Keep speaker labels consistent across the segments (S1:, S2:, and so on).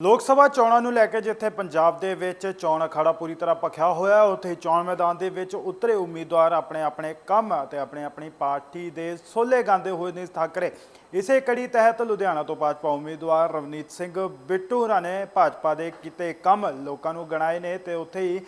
S1: ਲੋਕ ਸਭਾ ਚੋਣਾਂ ਨੂੰ ਲੈ ਕੇ ਜਿੱਥੇ ਪੰਜਾਬ ਦੇ ਵਿੱਚ ਚੋਣ ਅਖਾੜਾ ਪੂਰੀ ਤਰ੍ਹਾਂ ਭਖਿਆ ਹੋਇਆ ਉੱਥੇ ਹੀ ਚੋਣ ਮੈਦਾਨ ਦੇ ਵਿੱਚ ਉਤਰੇ ਉਮੀਦਵਾਰ ਆਪਣੇ ਆਪਣੇ ਕੰਮ ਅਤੇ ਆਪਣੇ ਆਪਣੀ ਪਾਰਟੀ ਦੇ ਸੋਲੇ ਗਾਉਂਦੇ ਹੋਏ ਨੇ ਥਾਕਰੇ। ਇਸੇ ਕੜੀ ਤਹਿਤ ਲੁਧਿਆਣਾ ਤੋਂ ਭਾਜਪਾ ਉਮੀਦਵਾਰ ਰਵਨੀਤ ਸਿੰਘ ਬਿੱਟੂ ਨੇ ਭਾਜਪਾ ਦੇ ਕੀਤੇ ਕੰਮ ਲੋਕਾਂ ਨੂੰ ਗਣਾਏ ਨੇ ਤੇ ਉੱਥੇ ਹੀ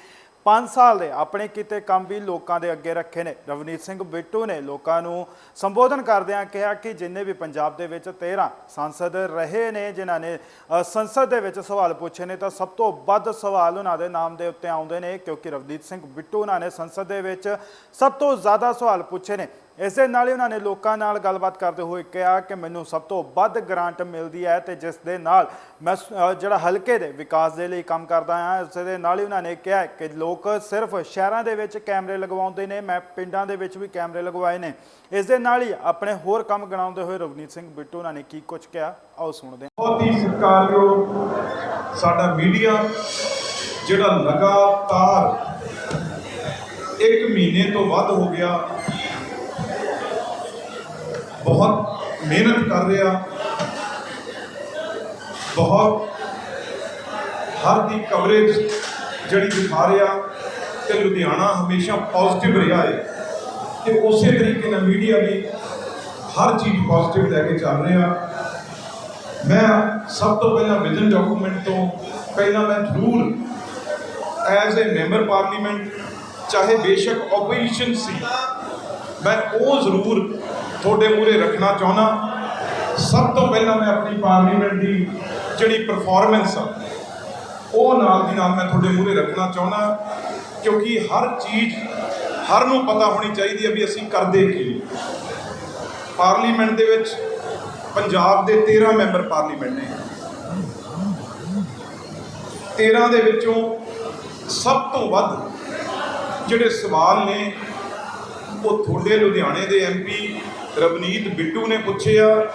S1: 5 ਸਾਲ ਦੇ ਆਪਣੇ ਕੀਤੇ ਕੰਮ ਵੀ ਲੋਕਾਂ ਦੇ ਅੱਗੇ ਰੱਖੇ ਨੇ। ਰਵਨੀਤ ਸਿੰਘ ਬਿੱਟੂ ਨੇ ਲੋਕਾਂ ਨੂੰ ਸੰਬੋਧਨ ਕਰਦਿਆਂ ਕਿਹਾ ਕਿ ਜਿੰਨੇ ਵੀ ਪੰਜਾਬ ਦੇ ਵਿੱਚ 13 ਸੰਸਦ ਰਹੇ ਨੇ, ਜਿਨ੍ਹਾਂ ਨੇ ਸੰਸਦ ਦੇ ਵਿੱਚ ਸਵਾਲ ਪੁੱਛੇ ਨੇ, ਤਾਂ ਸਭ ਤੋਂ ਵੱਧ ਸਵਾਲ ਉਹਨਾਂ ਦੇ ਨਾਮ ਦੇ ਉੱਤੇ ਆਉਂਦੇ ਨੇ, ਕਿਉਂਕਿ ਰਵਨੀਤ ਸਿੰਘ ਬਿੱਟੂ ਉਹਨਾਂ ਨੇ ਸੰਸਦ ਦੇ ਵਿੱਚ ਸਭ ਤੋਂ ਜ਼ਿਆਦਾ ਸਵਾਲ ਪੁੱਛੇ ਨੇ। ਇਸ ਦੇ ਨਾਲ ਹੀ ਉਹਨਾਂ ਨੇ ਲੋਕਾਂ ਨਾਲ ਗੱਲਬਾਤ ਕਰਦੇ ਹੋਏ ਕਿਹਾ ਕਿ ਮੈਨੂੰ ਸਭ ਤੋਂ ਵੱਧ ਗ੍ਰਾਂਟ ਮਿਲਦੀ ਹੈ ਤੇ ਜਿਸ ਦੇ ਨਾਲ ਮੈਂ ਜਿਹੜਾ ਹਲਕੇ ਦੇ ਵਿਕਾਸ ਦੇ ਲਈ ਕੰਮ ਕਰਦਾ ਹਾਂ, ਇਸ ਦੇ ਨਾਲ ਹੀ ਉਹਨਾਂ ਨੇ ਕਿਹਾ ਕਿ ਲੋਕ ਸਿਰਫ ਸ਼ਹਿਰਾਂ ਦੇ ਵਿੱਚ ਕੈਮਰੇ ਲਗਵਾਉਂਦੇ ਨੇ, ਮੈਂ ਪਿੰਡਾਂ ਦੇ ਵਿੱਚ ਵੀ ਕੈਮਰੇ ਲਗਵਾਏ ਨੇ। ਇਸ ਦੇ ਨਾਲ ਹੀ ਆਪਣੇ ਹੋਰ ਕੰਮ ਗਣਾਉਂਦੇ ਹੋਏ ਰਵਨੀਤ ਸਿੰਘ ਬਿੱਟੂ ਉਹਨਾਂ ਨੇ ਕੀ ਕੁਝ ਕਿਹਾ, ਆਓ ਸੁਣਦੇ ਹਾਂ।
S2: ਬਹੁਤ ਹੀ ਸਤਿਕਾਰਯੋਗ ਸਾਡਾ ਮੀਡੀਆ, ਜਿਹੜਾ ਲਗਾਤਾਰ ਇੱਕ ਮਹੀਨੇ ਤੋਂ ਵੱਧ ਹੋ ਗਿਆ ਬਹੁਤ ਮਿਹਨਤ ਕਰ ਰਿਹਾ। ਬਹੁਤ ਹਰ ਦੀ ਕਵਰੇਜ ਜਿਹੜੀ ਦਿਖਾ ਰਿਹਾ ਤੇ ਲੁਧਿਆਣਾ ਹਮੇਸ਼ਾ ਪੋਜ਼ਿਟਿਵ ਰਿਹਾ ਹੈ। ਤੇ ਉਸੇ ਤਰੀਕੇ ਨਾਲ ਮੀਡੀਆ ਵੀ ਹਰ ਚੀਜ਼ ਪੋਜ਼ਿਟਿਵ ਲੈ ਕੇ ਚੱਲ ਰਿਹਾ। ਮੈਂ ਸਭ ਤੋਂ ਪਹਿਲਾਂ ਵਿਜ਼ਨ ਡਾਕੂਮੈਂਟ ਤੋਂ ਪਹਿਲਾਂ ਮੈਂ ਜ਼ਰੂਰ ਐਜ਼ ਅ ਮੈਂਬਰ ਪਾਰਲੀਮੈਂਟ ਚਾਹੇ ਬੇਸ਼ੱਕ ਆਪੋਜੀਸ਼ਨ ਸੀ ਮੈਂ ਉਹ ਜ਼ਰੂਰ ਤੁਹਾਡੇ ਮੂਹਰੇ ਰੱਖਣਾ ਚਾਹੁੰਦਾ। ਸਭ ਤੋਂ ਪਹਿਲਾਂ ਮੈਂ ਆਪਣੀ ਪਾਰਲੀਮੈਂਟ ਦੀ ਜਿਹੜੀ ਪਰਫਾਰਮੈਂਸ ਆ, ਉਹ ਨਾਲ ਦੀ ਨਾਲ ਮੈਂ ਤੁਹਾਡੇ ਮੂਹਰੇ ਰੱਖਣਾ ਚਾਹੁੰਦਾ, ਕਿਉਂਕਿ ਹਰ ਚੀਜ਼ ਹਰ ਨੂੰ ਪਤਾ ਹੋਣੀ ਚਾਹੀਦੀ ਹੈ ਵੀ ਅਸੀਂ ਕਰਦੇ ਕੀ ਪਾਰਲੀਮੈਂਟ ਦੇ ਵਿੱਚ ਪੰਜਾਬ ਦੇ 13 ਮੈਂਬਰ ਪਾਰਲੀਮੈਂਟ ਨੇ। 13 ਦੇ ਵਿੱਚੋਂ ਸਭ ਤੋਂ ਵੱਧ ਜਿਹੜੇ ਸਵਾਲ ਨੇ ਉਹ ਤੁਹਾਡੇ ਲੁਧਿਆਣੇ ਦੇ ਐਮਪੀ ਰਵਨੀਤ ਬਿੱਟੂ ਨੇ ਪੁੱਛੇ ਆ,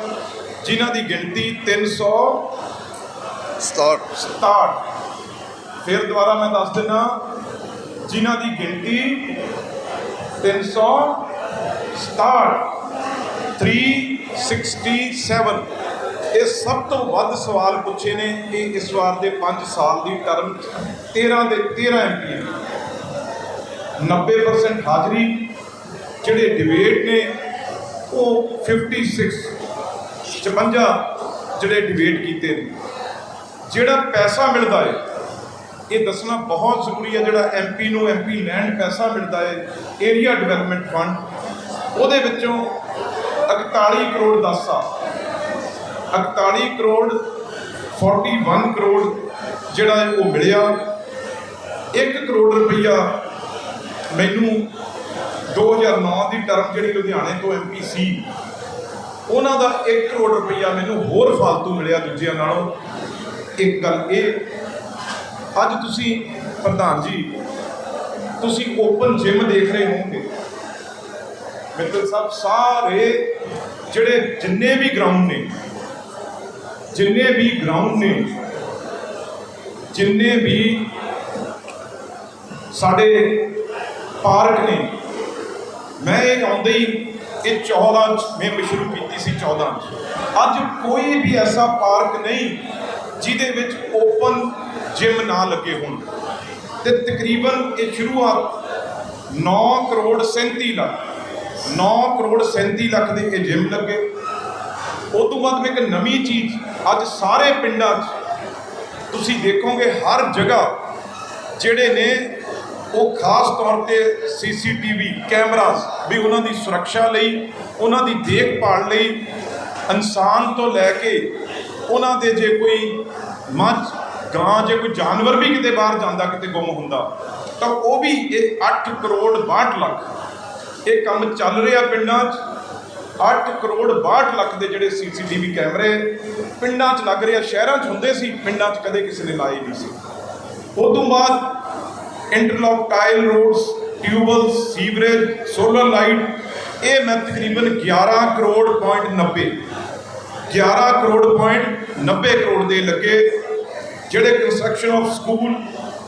S2: ਜਿਨ੍ਹਾਂ ਦੀ ਗਿਣਤੀ 367
S3: ਸਟਾਰਟ
S2: ਫਿਰ ਦੁਬਾਰਾ ਮੈਂ ਦੱਸ ਦਿੰਦਾ, ਜਿਨ੍ਹਾਂ ਦੀ ਗਿਣਤੀ 367 367 ਇਹ ਸਭ ਤੋਂ ਵੱਧ ਸਵਾਲ ਪੁੱਛੇ ਨੇ, ਇਹ ਇਸ ਵਾਰ ਦੇ 5 ਸਾਲ ਦੀ ਟਰਮ 13 ਦੇ 13 ਐਮਪੀ 90% ਹਾਜ਼ਰੀ ਜਿਹੜੇ ਡਿਬੇਟ ਨੇ, ਉਹ 56 56 ਜਿਹੜੇ ਡਿਬੇਟ ਕੀਤੇ ਨੇ। ਜਿਹੜਾ ਪੈਸਾ ਮਿਲਦਾ ਹੈ ਇਹ ਦੱਸਣਾ ਬਹੁਤ ਜ਼ਰੂਰੀ ਹੈ ਜਿਹੜਾ ਐਮਪੀ ਨੂੰ ਐਮਪੀ ਲੈਂਡ ਪੈਸਾ ਮਿਲਦਾ ਹੈ ਏਰੀਆ ਡਿਵੈਲਪਮੈਂਟ ਫੰਡ ਉਹਦੇ ਵਿੱਚੋਂ 41 ਕਰੋੜ 10 ਸਾਲ 41 ਕਰੋੜ 41 ਕਰੋੜ ਜਿਹੜਾ ਹੈ ਉਹ ਮਿਲਿਆ। 1 ਕਰੋੜ ਰੁਪਈਆ ਮੈਨੂੰ 2009 ਦੀ ਟਰਮ ਜਿਹੜੀ ਲੁਧਿਆਣੇ ਤੋਂ ਐਮਪੀ ਸੀ, ਉਹਨਾਂ ਦਾ 1 ਕਰੋੜ ਰੁਪਈਆ ਮੈਨੂੰ ਹੋਰ ਫालतू ਮਿਲਿਆ ਦੂਜਿਆਂ ਨਾਲੋਂ। ਇੱਕ ਗੱਲ ਇਹ, ਅੱਜ ਤੁਸੀਂ ਪ੍ਰਧਾਨ ਜੀ, ਤੁਸੀਂ ਓਪਨ ਜਿਮ ਦੇਖ ਰਹੇ ਹੋਵੋਗੇ। ਮਿੱਤਲ ਸਾਹਿਬ, ਸਾਰੇ ਜਿਹੜੇ ਜਿੰਨੇ ਵੀ ਗਰਾਊਂਡ ਨੇ, ਜਿੰਨੇ ਵੀ ਗਰਾਊਂਡ ਨੇ, ਜਿੰਨੇ ਵੀ ਸਾਡੇ ਪਾਰਕ ਨੇ ਮੈਂ ਇਹ ਆਉਂਦੇ ਹੀ, ਇਹ 14 ਚ ਮੈਂ ਸ਼ੁਰੂ ਕੀਤੀ ਸੀ 14 ਚ। ਅੱਜ ਕੋਈ ਵੀ ਐਸਾ ਪਾਰਕ ਨਹੀਂ ਜਿਹਦੇ ਵਿੱਚ ਓਪਨ ਜਿਮ ਨਾ ਲੱਗੇ ਹੋਣ। ਤੇ ਤਕਰੀਬਨ ਇਹ ਸ਼ੁਰੂਆਤ 9 ਕਰੋੜ 37 ਲੱਖ 9 ਕਰੋੜ 37 ਲੱਖ ਦੇ ਇਹ ਜਿਮ ਲੱਗੇ। ਉਸ ਤੋਂ ਬਾਅਦ ਇੱਕ ਨਵੀਂ ਚੀਜ਼ ਅੱਜ ਸਾਰੇ ਪਿੰਡਾਂ 'ਚ ਤੁਸੀਂ ਦੇਖੋਗੇ ਹਰ ਜਗ੍ਹਾ ਜਿਹੜੇ ਨੇ ਉਹ ਖਾਸ ਤੌਰ ਤੇ ਸੀਸੀਟੀਵੀ ਕੈਮਰਾਸ ਵੀ ਉਹਨਾਂ ਦੀ ਸੁਰੱਖਿਆ ਲਈ, ਉਹਨਾਂ ਦੀ ਦੇਖਭਾਲ ਲਈ ਇਨਸਾਨ ਤੋਂ ਲੈ ਕੇ ਉਹਨਾਂ ਦੇ ਜੇ ਕੋਈ ਮੱਝ, ਗਾਂ, ਜੇ ਕੋਈ ਜਾਨਵਰ ਵੀ ਕਿਤੇ ਬਾਹਰ ਜਾਂਦਾ, ਕਿਤੇ ਗੁੰਮ ਹੁੰਦਾ, ਤਾਂ ਉਹ ਵੀ ਇਹ 8 ਕਰੋੜ 62 ਲੱਖ। ਇਹ ਕੰਮ ਚੱਲ ਰਿਹਾ ਪਿੰਡਾਂ 'ਚ। 8 ਕਰੋੜ 62 ਲੱਖ ਦੇ ਜਿਹੜੇ ਸੀਸੀਟੀਵੀ ਕੈਮਰੇ ਪਿੰਡਾਂ 'ਚ ਲੱਗ ਰਿਹਾ ਸ਼ਹਿਰਾਂ 'ਚ ਹੁੰਦੇ ਸੀ, ਪਿੰਡਾਂ 'ਚ ਕਦੇ ਕਿਸੇ ਨੇ ਲਾਏ ਨਹੀਂ ਸੀ। ਉਸ ਤੋਂ ਬਾਅਦ interlock tile roads tubewell sewerage, solar light, ਇਹ ਮੈਂ ਤਕਰੀਬਨ 11 ਕਰੋੜ ਪੁਆਇੰਟ 90 11 ਕਰੋੜ ਪੁਆਇੰਟ 90 ਕਰੋੜ ਦੇ ਲੱਗੇ ਜਿਹੜੇ ਕੰਸਟਰਕਸ਼ਨ ਆਫ ਸਕੂਲ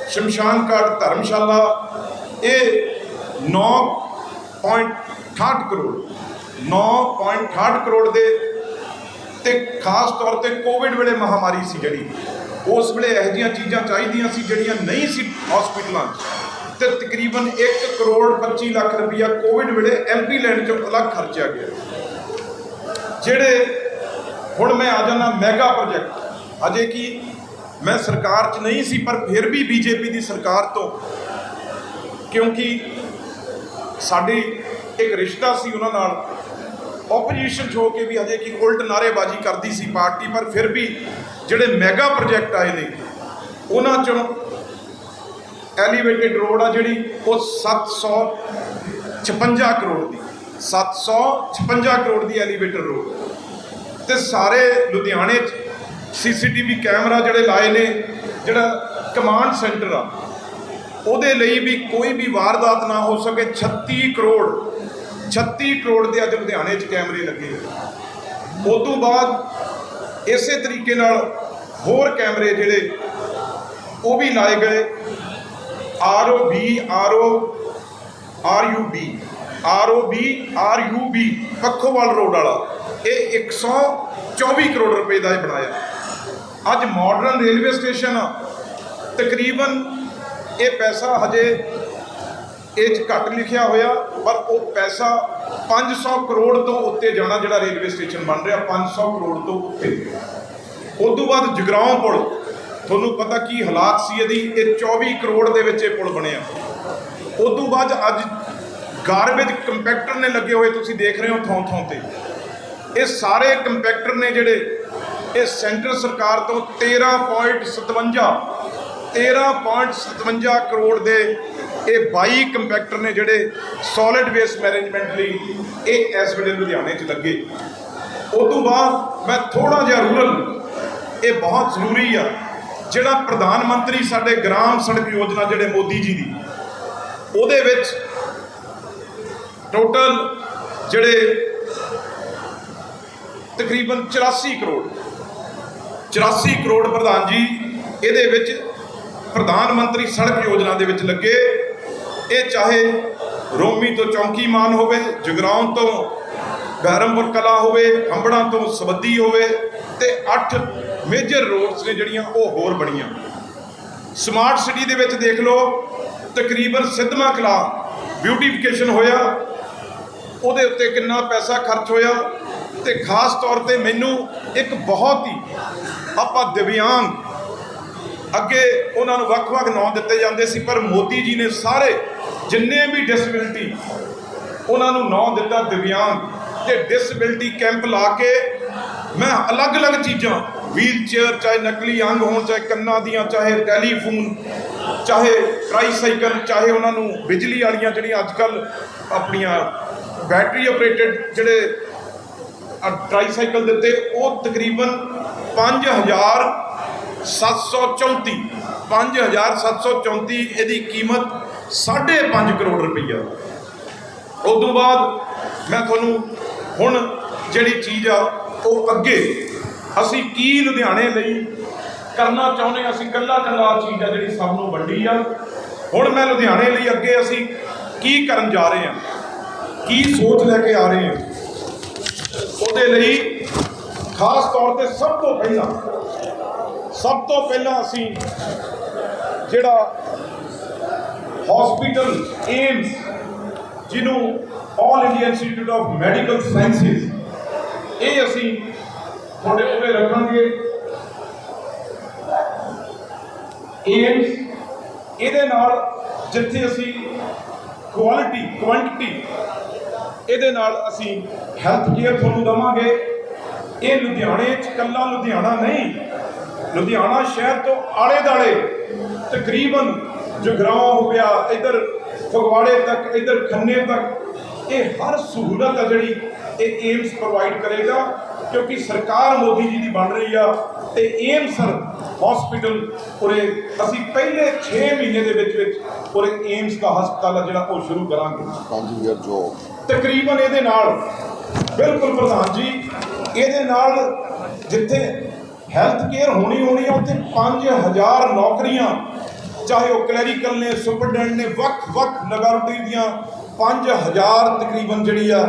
S2: ਸ਼ਮਸ਼ਾਨ ਘਾਟ ਧਰਮਸ਼ਾਲਾ, ਇਹ 9.68 ਕਰੋੜ 9.68 ਕਰੋੜ ਦੇ ਤੇ ਖਾਸ ਤੌਰ ਤੇ ਕੋਵਿਡ ਵੇਲੇ ਮਹਾਮਾਰੀ ਸੀ ਜਿਹੜੀ। ਉਸ ਵੇਲੇ ਇਹੋ ਜਿਹੀਆਂ ਚੀਜ਼ਾਂ ਚਾਹੀਦੀਆਂ ਸੀ ਜਿਹੜੀਆਂ ਨਹੀਂ ਸੀ ਹਸਪੀਟਲਾਂ 'ਚ। ਤੇ ਤਕਰੀਬਨ 1 ਕਰੋੜ 25 ਲੱਖ ਰੁਪਈਆ ਕੋਵਿਡ ਵੇਲੇ ਐਮਪੀ ਲੈਂਡ 'ਚੋਂ ਅਲੱਗ ਖਰਚਿਆ ਗਿਆ। ਜਿਹੜੇ ਹੁਣ ਮੈਂ ਆ ਜਾਣਾ ਮੈਗਾ ਪ੍ਰੋਜੈਕਟ ਅਜੇ ਕੀ ਮੈਂ ਸਰਕਾਰ 'ਚ ਨਹੀਂ ਸੀ, ਪਰ ਫਿਰ ਵੀ ਬੀਜੇਪੀ ਦੀ ਸਰਕਾਰ ਤੋਂ, ਕਿਉਂਕਿ ਸਾਡੀ ਇੱਕ ਰਿਸ਼ਤਾ ਸੀ ਉਹਨਾਂ ਨਾਲ ਆਪੋਜੀਸ਼ਨ ਹੋ ਕੇ ਵੀ ਅਜੇ ਕੀ ਉਲਟ ਨਾਰੇਬਾਜ਼ੀ ਕਰਦੀ ਸੀ ਪਾਰਟੀ, ਪਰ ਫਿਰ ਵੀ ਜਿਹੜੇ ਮੈਗਾ ਪ੍ਰੋਜੈਕਟ ਆਏ ਨੇ, ਉਹਨਾਂ ਚੋਂ ਐਲੀਵੇਟਿਡ ਰੋਡ ਆ ਜਿਹੜੀ, ਉਹ 756 ਕਰੋੜ ਦੀ 756 ਕਰੋੜ ਦੀ ਐਲੀਵੇਟਡ ਰੋਡ ਤੇ ਸਾਰੇ ਲੁਧਿਆਣੇ 'ਚ ਸੀਸੀਟੀਵੀ ਕੈਮਰਾ ਜਿਹੜੇ ਲਾਏ ਨੇ, ਜਿਹੜਾ ਕਮਾਂਡ ਸੈਂਟਰ ਆ, ਉਹਦੇ ਲਈ ਵੀ ਕੋਈ ਵੀ ਵਾਰਦਾਤ ਨਾ ਹੋ ਸਕੇ 36 ਕਰੋੜ 36 ਕਰੋੜ ਦੇ ਅੱਜ ਲੁਧਿਆਣੇ 'ਚ ਕੈਮਰੇ ਲੱਗੇ ਉਸ ਤੋਂ ਬਾਅਦ ਇਸੇ ਤਰੀਕੇ ਨਾਲ ਹੋਰ ਕੈਮਰੇ ਜਿਹੜੇ, ਉਹ ਵੀ ਲਾਏ ਗਏ। R O B R O R U B R O B R U B Pakhowal road ਵਾਲਾ। ਇਹ 124 ਕਰੋੜ ਰੁਪਏ ਦਾ ਇਹ ਬਣਾਇਆ। ਅੱਜ ਮਾਡਰਨ ਰੇਲਵੇ ਸਟੇਸ਼ਨ ਆ। ਤਕਰੀਬਨ ਇਹ ਪੈਸਾ ਹਜੇ ਇਹ 'ਚ ਘੱਟ ਲਿਖਿਆ ਹੋਇਆ, ਪਰ ਉਹ ਪੈਸਾ 500 ਕਰੋੜ ਤੋਂ ਉੱਤੇ ਜਾਣਾ ਜਿਹੜਾ ਰੇਲਵੇ ਸਟੇਸ਼ਨ ਬਣ ਰਿਹਾ 500 ਕਰੋੜ ਤੋਂ ਉੱਤੇ। ਉਸ ਤੋਂ ਬਾਅਦ ਜਗਰਾਉਂ ਪੁਲ, ਤੁਹਾਨੂੰ ਪਤਾ ਕੀ ਹਾਲਾਤ ਸੀ ਇਹਦੀ? ਇਹ 24 ਕਰੋੜ ਦੇ ਵਿੱਚ ਇਹ ਪੁਲ ਬਣਿਆ। ਉਸ ਤੋਂ ਬਾਅਦ ਅੱਜ ਗਾਰਬੇਜ ਕੰਪੈਕਟਰ ਨੇ ਲੱਗੇ ਹੋਏ, ਤੁਸੀਂ ਦੇਖ ਰਹੇ ਹੋ ਥਾਂ ਥਾਂ ਤੇ। ਇਹ ਸਾਰੇ ਕੰਪੈਕਟਰ ਨੇ ਜਿਹੜੇ, ਇਹ ਸੈਂਟਰ ਸਰਕਾਰ ਤੋਂ 13.57 13.57 ਕਰੋੜ ਦੇ ਇਹ 22 ਕੰਪੈਕਟਰ ਨੇ ਜਿਹੜੇ ਸੋਲਿਡ ਵੇਸਟ ਮੈਨੇਜਮੈਂਟ ਲਈ ਇਹ ਇਸ ਵੇਲੇ ਲੁਧਿਆਣੇ 'ਚ ਲੱਗੇ। ਉਸ ਤੋਂ ਬਾਅਦ ਮੈਂ ਥੋੜਾ ਜਿਹਾ ਰੂਰਲ ਇਹ ਬਹੁਤ ਜ਼ਰੂਰੀ ਆ। ਜਿਹੜਾ ਪ੍ਰਧਾਨ ਮੰਤਰੀ ਸਾਡੇ ਗ੍ਰਾਮ ਸੜਕ ਯੋਜਨਾ ਜਿਹੜੇ ਮੋਦੀ ਜੀ ਦੀ, ਉਹਦੇ ਵਿੱਚ ਟੋਟਲ ਜਿਹੜੇ ਤਕਰੀਬਨ 84 ਕਰੋੜ 84 ਕਰੋੜ ਪ੍ਰਧਾਨ ਜੀ, ਇਹਦੇ ਵਿੱਚ ਪ੍ਰਧਾਨ ਮੰਤਰੀ ਸੜਕ ਯੋਜਨਾ ਦੇ ਵਿੱਚ ਲੱਗੇ। ਇਹ ਚਾਹੇ ਰੋਮੀ ਤੋਂ ਚੌਂਕੀ ਮਾਨ ਹੋਵੇ, ਜਗਰਾਉਂ ਤੋਂ ਬਹਿਰਮਪੁਰ ਕਲਾ ਹੋਵੇ, ਹੰਬੜਾਂ ਤੋਂ ਸਬੱਦੀ ਹੋਵੇ ਤੇ 8 ਮੇਜਰ ਰੋਡਸ ਨੇ ਜਿਹੜੀਆਂ ਉਹ ਹੋਰ ਬਣੀਆਂ। ਸਮਾਰਟ ਸਿਟੀ ਦੇ ਵਿੱਚ ਦੇਖ ਲਓ, ਤਕਰੀਬਨ ਸਿੱਧਮਾ ਕਲਾ ਬਿਊਟੀਫਿਕੇਸ਼ਨ ਹੋਇਆ। ਉਹਦੇ ਉੱਤੇ ਕਿੰਨਾ ਪੈਸਾ ਖਰਚ ਹੋਇਆ ਤੇ ਖਾਸ ਤੌਰ ਤੇ ਮੈਨੂੰ ਇੱਕ ਬਹੁਤ ਹੀ ਆਪਾਂ ਦਿਵਿਆਂਗ ਅੱਗੇ ਉਹਨਾਂ ਨੂੰ ਵੱਖ-ਵੱਖ ਨਾਂ ਦਿੱਤੇ ਜਾਂਦੇ ਸੀ, ਪਰ ਮੋਦੀ ਜੀ ਨੇ ਸਾਰੇ ਜਿੰਨੇ ਵੀ ਡਿਸੇਬਿਲਟੀ ਉਹਨਾਂ ਨੂੰ ਨਾਂ ਦਿੱਤਾ ਦਿਵਿਆਂਗ ਤੇ ਡਿਸੇਬਿਲਟੀ ਕੈਂਪ ਲਾ ਕੇ ਮੈਂ ਅਲੱਗ-ਅਲੱਗ ਚੀਜ਼ਾਂ ਵੀਲ ਚੇਅਰ ਚਾਹੇ ਨਕਲੀ ਅੰਗ ਹੋਣ, ਚਾਹੇ ਕੰਨਾਂ ਦੀਆਂ, ਚਾਹੇ ਟੈਲੀਫੋਨ ਚਾਹੇ ਟ੍ਰਾਈਸਾਈਕਲ ਚਾਹੇ ਉਹਨਾਂ ਨੂੰ ਬਿਜਲੀ ਵਾਲੀਆਂ ਜਿਹੜੀਆਂ ਅੱਜ-ਕੱਲ ਆਪਣੀਆਂ ਬੈਟਰੀ ਆਪਰੇਟਡ ਜਿਹੜੇ ਟ੍ਰਾਈਸਾਈਕਲ ਦਿੱਤੇ, ਉਹ ਤਕਰੀਬਨ 5734 5734 ਇਹਦੀ ਕੀਮਤ 5.5 ਕਰੋੜ ਰੁਪਈਆ। ਉਸ ਤੋਂ ਬਾਅਦ ਮੈਂ ਤੁਹਾਨੂੰ ਹੁਣ ਜਿਹੜੀ ਚੀਜ਼ ਆ, ਉਹ ਅੱਗੇ ਅਸੀਂ ਕੀ ਲੁਧਿਆਣੇ ਲਈ ਕਰਨਾ ਚਾਹੁੰਦੇ ਹਾਂ, ਅਸੀਂ ਕੱਲਾ ਕੱਲਾ ਚੀਜ਼ ਆ ਜਿਹੜੀ ਸਭ ਨੂੰ ਵੱਡੀ ਆ। ਹੁਣ ਮੈਂ ਲੁਧਿਆਣੇ ਲਈ ਅੱਗੇ ਅਸੀਂ ਕੀ ਕਰਨ ਜਾ ਰਹੇ ਹਾਂ, ਕੀ ਸੋਚ ਲੈ ਕੇ ਆ ਰਹੇ ਹਾਂ, ਉਹਦੇ ਲਈ ਖਾਸ ਤੌਰ ਤੇ ਸਭ ਤੋਂ ਪਹਿਲਾਂ, ਸਭ ਤੋਂ ਪਹਿਲਾਂ ਅਸੀਂ ਜਿਹੜਾ ਹਸਪੀਟਲ ਏਮਸ ਜਿਹਨੂੰ all India institute of medical sciences ਇਹ ਅਸੀਂ ਤੁਹਾਡੇ ਕੋਲੇ ਰੱਖਾਂਗੇ। ਏਮਸ ਇਹਦੇ ਨਾਲ ਜਿੱਥੇ ਅਸੀਂ ਕੁਆਲਿਟੀ ਕੁਆਂਟੀਟੀ ਇਹਦੇ ਨਾਲ ਅਸੀਂ ਹੈਲਥ ਕੇਅਰ ਤੁਹਾਨੂੰ ਦਵਾਂਗੇ। ਇਹ ਲੁਧਿਆਣੇ ਚ ਕੱਲਾ ਲੁਧਿਆਣਾ ਨਹੀਂ, ਲੁਧਿਆਣਾ ਸ਼ਹਿਰ ਤੋਂ ਆਲੇ ਦਾਲੇ ਤਕਰੀਬਨ ਜਗਰਾਉਂ ਹੋ ਗਿਆ ਇਧਰ ਫਗਵਾੜੇ ਤੱਕ ਇਧਰ ਖੰਨੇ ਤੱਕ ਇਹ ਹਰ ਸਹੂਲਤ ਆ ਜਿਹੜੀ ਇਹ ਏਮਸ ਪ੍ਰੋਵਾਈਡ ਕਰੇਗਾ ਕਿਉਂਕਿ ਸਰਕਾਰ ਮੋਦੀ ਜੀ ਦੀ ਬਣ ਰਹੀ ਆ ਤੇ ਏਮਸ ਹਸਪੀਟਲ ਉਰੇ ਅਸੀਂ ਪਹਿਲੇ 6 ਮਹੀਨੇ ਦੇ ਵਿੱਚ ਵਿੱਚ ਉਰੇ ਏਮਸ ਦਾ ਹਸਪਤਾਲ ਆ ਜਿਹੜਾ ਉਹ ਸ਼ੁਰੂ ਕਰਾਂਗੇ।
S3: ਪੰਜ ਈਅਰ ਜੋਬ
S2: ਤਕਰੀਬਨ ਇਹਦੇ ਨਾਲ ਬਿਲਕੁਲ ਪ੍ਰਧਾਨ ਜੀ ਇਹਦੇ ਨਾਲ ਜਿੱਥੇ ਹੈਲਥ ਕੇਅਰ ਹੋਣੀ ਹੋਣੀ ਆ ਉੱਥੇ 5000 ਨੌਕਰੀਆਂ ਚਾਹੇ ਉਹ ਕਲੈਰੀਕਲ ਨੇ, ਸੁਪਰਡੈਂਟ ਨੇ ਵੱਖ-ਵੱਖ ਲਗਾਰਟੀ ਦੀਆਂ 5000 ਤਕਰੀਬਨ ਜਿਹੜੀ ਆ,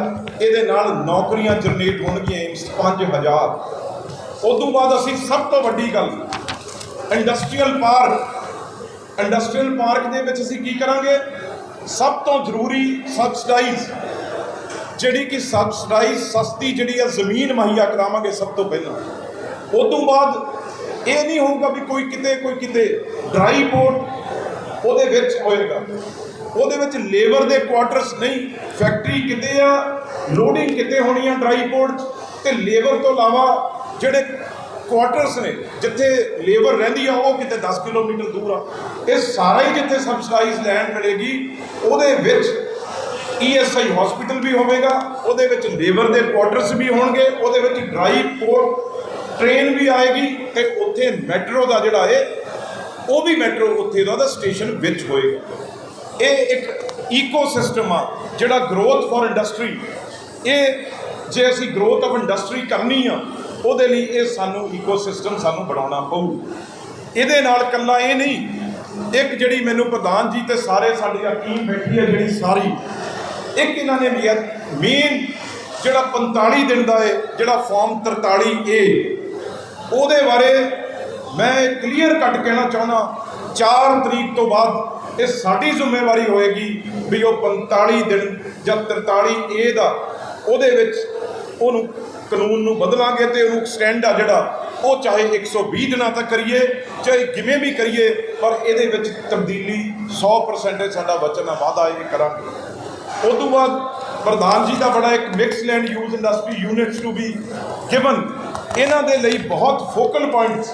S2: ਇਹਦੇ ਨਾਲ ਨੌਕਰੀਆਂ ਜਨਰੇਟ ਹੋਣਗੀਆਂ ਏਮਸ 5000 ਉਸ ਤੋਂ ਬਾਅਦ ਅਸੀਂ ਸਭ ਤੋਂ ਵੱਡੀ ਗੱਲ, ਇੰਡਸਟਰੀਅਲ ਪਾਰਕ। ਇੰਡਸਟਰੀਅਲ ਪਾਰਕ ਦੇ ਵਿੱਚ ਅਸੀਂ ਕੀ ਕਰਾਂਗੇ? ਸਭ ਤੋਂ ਜ਼ਰੂਰੀ ਸਬਸਿਡਾਈਜ਼। ਜਿਹੜੀ ਕਿ ਸਬਸਿਡਾਈਜ਼, ਸਸਤੀ ਜਿਹੜੀ ਆ ਜ਼ਮੀਨ ਮੁਹੱਈਆ ਕਰਾਵਾਂਗੇ ਸਭ ਤੋਂ ਪਹਿਲਾਂ। ਉਸ ਤੋਂ ਬਾਅਦ ਇਹ ਨਹੀਂ ਹੋਊਗਾ ਵੀ ਕੋਈ ਕਿਤੇ ਕੋਈ ਕਿਤੇ ਡਰਾਈ ਪੋਰਟ ਉਹਦੇ ਵਿੱਚ ਹੋਏਗਾ। ਉਹਦੇ ਵਿੱਚ ਲੇਬਰ ਦੇ ਕੁਆਟਰਸ ਨਹੀਂ ਫੈਕਟਰੀ ਕਿਤੇ ਆ ਲੋਡਿੰਗ ਕਿਤੇ ਹੋਣੀ ਆ ਡਰਾਈ ਪੋਰਟ 'ਚ, ਤੇ ਲੇਬਰ ਤੋਂ ਇਲਾਵਾ ਜਿਹੜੇ ਕੁਆਟਰਸ ਨੇ, ਜਿੱਥੇ ਲੇਬਰ ਰਹਿੰਦੀ ਆ, ਉਹ ਕਿਤੇ 10 ਕਿਲੋਮੀਟਰ ਦੂਰ ਆ। ਇਹ ਸਾਰਾ ਹੀ ਜਿੱਥੇ ਸਬਸਿਡਾਈਜ਼ ਲੈਂਡ ਮਿਲੇਗੀ, ਉਹਦੇ ਵਿੱਚ ਈਐਸਆਈ ਹਸਪੀਟਲ ਵੀ ਹੋਵੇਗਾ, ਉਹਦੇ ਵਿੱਚ ਲੇਬਰ ਦੇ ਕੁਆਟਰਸ ਵੀ ਹੋਣਗੇ, ਉਹਦੇ ਵਿੱਚ ਡਰਾਈ ਪੋਰਟ ਟ੍ਰੇਨ ਵੀ ਆਏਗੀ ਤੇ ਉੱਥੇ ਮੈਟਰੋ ਦਾ ਜਿਹੜਾ ਹੈ ਉਹ ਵੀ ਮੈਟਰੋ ਉੱਥੇ ਦਾ ਉਹਦਾ ਸਟੇਸ਼ਨ ਵਿੱਚ ਹੋਏਗਾ। ਇਹ ਇੱਕ ਈਕੋਸਿਸਟਮ ਆ, ਜਿਹੜਾ ਗਰੋਥ ਫॉर ਇੰਡਸਟਰੀ ਇਹ ਜੇ ਅਸੀਂ ਗਰੋਥ ਆਫ ਇੰਡਸਟਰੀ ਕਰਨੀ ਆ, ਉਹਦੇ ਲਈ ਇਹ ਸਾਨੂੰ ਈਕੋਸਿਸਟਮ ਸਾਨੂੰ ਬਣਾਉਣਾ ਪਊ। ਇਹਦੇ ਨਾਲ ਕੱਲਾ ਇਹ ਨਹੀਂ, ਇੱਕ ਜਿਹੜੀ ਮੈਨੂੰ ਪ੍ਰਧਾਨ ਜੀ ਤੇ ਸਾਰੇ ਸਾਡੀ ਟੀਮ ਬੈਠੀ ਹੈ ਜਿਹੜੀ ਸਾਰੀ, ਇੱਕ ਇਹਨਾਂ ਨੇ ਵੀ ਮੇਨ ਜਿਹੜਾ 45 ਦਿਨ ਦਾ ਹੈ ਜਿਹੜਾ ਫਾਰਮ 43 ਏ ਉਹਦੇ ਬਾਰੇ ਮੈਂ ਕਲੀਅਰ ਕੱਟ ਕਹਿਣਾ ਚਾਹੁੰਦਾ 4 ਤਰੀਕ ਤੋਂ ਬਾਅਦ ਇਹ ਸਾਡੀ ਜ਼ਿੰਮੇਵਾਰੀ ਹੋਏਗੀ ਵੀ ਉਹ 45 ਦਿਨ ਜਾਂ 43 ਏ ਦਾ, ਉਹਦੇ ਵਿੱਚ ਉਹਨੂੰ ਕਾਨੂੰਨ ਨੂੰ ਬਦਲਾਂਗੇ ਤੇ ਉਹਨੂੰ ਐਕਸਟੈਂਡ ਆ ਜਿਹੜਾ, ਉਹ ਚਾਹੇ 120 ਦਿਨਾਂ ਤੱਕ ਕਰੀਏ, ਚਾਹੇ ਜਿਵੇਂ ਵੀ ਕਰੀਏ, ਪਰ ਇਹਦੇ ਵਿੱਚ ਤਬਦੀਲੀ 100% ਸਾਡਾ ਵਚਨ ਆ ਵਾਅਦਾ ਇਹ ਕਰਾਂਗੇ। ਉਸ ਤੋਂ ਬਾਅਦ ਪ੍ਰਧਾਨ ਜੀ ਦਾ ਬੜਾ ਇੱਕ mix land use industry units to be given ਇਹਨਾਂ ਦੇ ਲਈ ਬਹੁਤ ਫੋਕਲ ਪੁਆਇੰਟਸ